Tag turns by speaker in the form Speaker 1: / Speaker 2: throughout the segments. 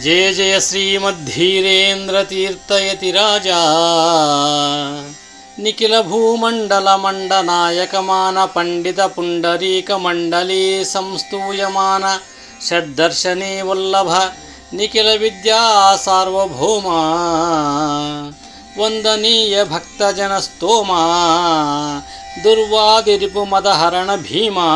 Speaker 1: జయ జయ శ్రీమద్ధీరేంద్రతీర్థయతి రాజా. నిఖిల భూమండల మండనాయకమాన పండిత పుండరీక మండలీ సంస్తూయమాన షడ్దర్శనే వల్లభ నిఖిల విద్యా సార్వభౌమా. వందనీయ భక్తజన స్తోమా. దుర్వాదిరిపు మదహరణ భీమా.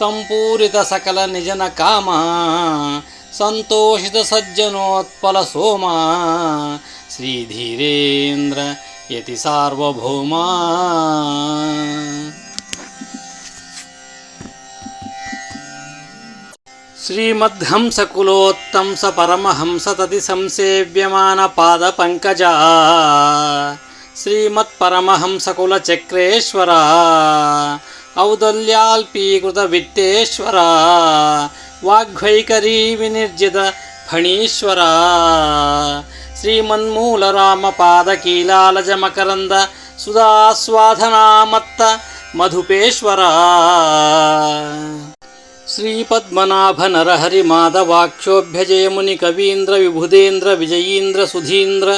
Speaker 1: సంపూరిత సకల నిజన కామా. సంతోషిత సజ్జనోత్పల సోమా. శ్రీధీరేంద్ర యతి సార్వభౌమా. శ్రీమద్హంసకులోత్తంస పరమహంస తది సంసేవ్యమాన పాద పంకజా. శ్రీమత్పరమహంసకుల చక్రేశ్వర. ఔదల్యాల్పీకృత విత్తేశ్వర. వాగ్వైఖరీ వినిర్జిత ఫణీశ్వర. శ్రీమన్మూల రామ పాదకీలాలజ మకరంద సుధాస్వాధనామత్త మధుపేశ్వర. శ్రీపద్మనాభ నరహరి మాధవాక్షోభ్యజయముని కవీంద్ర విభుదేంద్ర విజయీంద్ర సుధీంద్ర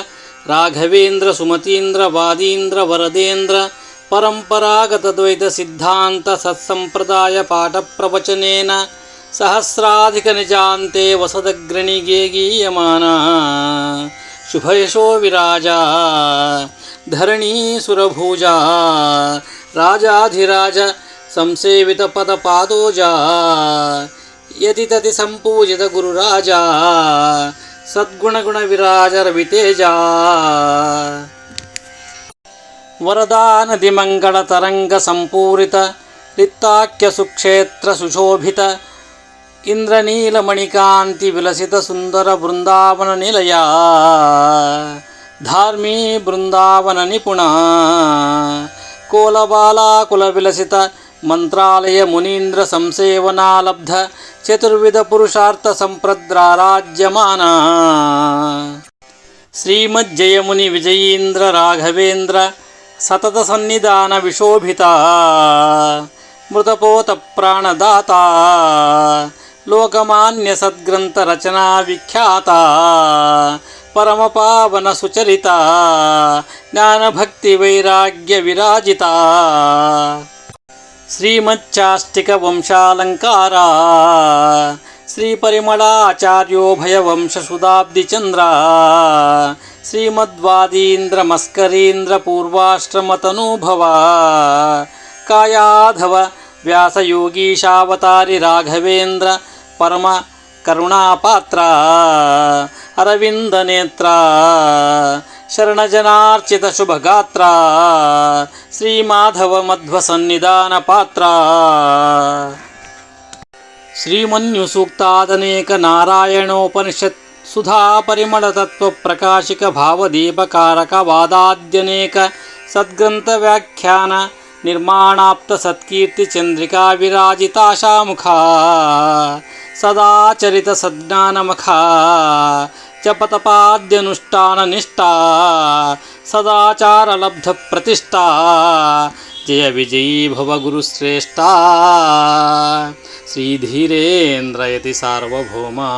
Speaker 1: రాఘవేంద్ర సుమతీంద్ర వాదీంద్ర వరదేంద్ర పరంపరాగతద్వైత సిద్ధాంత సత్సంప్రదాయ పాఠ ప్రవచనేన सहस्राधिकनिजान्ते वसदग्रणिगे गीयमानः शुभयशो विराजा। धरणीसुरभुजा। राजाधिराज संसेवितपदपादोजा। यतिततिसम्पूजितगुरुराजा। सद्गुणगुणविराजरवितेजा। सुक्षेत्र सुशोभित ఇంద్రనీలమణికాంతి విలసిత సుందర బృందావన నిలయ ధార్మీ బృందావన నిపుణ కోలబాలాకుల విలసిత మంత్రాలయ మునీంద్ర సంసేవనాలబ్ధ చతుర్విధ పురుషార్థ సంప్రద్రారాజ్యమాన శ్రీమజ్జయముని విజయీంద్ర రాఘవేంద్ర సతత సన్నిధాన విశోభిత మృతపోత ప్రాణదాత लोकमान्य सद्ग्रंथ रचना विख्याता परम पावन सुचरिता ज्ञान भक्ति वैराग्य विराजिता श्रीमच्चाष्टिक वंशालंकारा श्रीपरिमलाचार्यो भयवंशसुधाब्धिचन्द्र श्रीमद्वादीन्द्रमस्करीन्द्रपूर्वाश्रमतनुभव कायाधव व्यासयोगीशावतारी राघवेन्द्र పరమ కరుణాపాత్ర అరవిందనేత్ర శరణజనార్చిత శుభగాత్ర శ్రీమాధవ మధ్వ సన్నిధాన పాత్ర. శ్రీమన్యు సూక్తాదనేక నారాయణోపనిషత్ సుధా పరిమళ తత్వ ప్రకాశిక భావదీపకారక వాదాద్యనేక సద్గ్రంథ వ్యాఖ్యాన निर्माणाप्तसत्कीर्तिचन्द्रिका निष्ठा सदाचार लब्ध प्रतिष्ठा जय विजयी भव गुरुश्रेष्ठा श्रीधीरेन्द्रयति सार्वभौमा।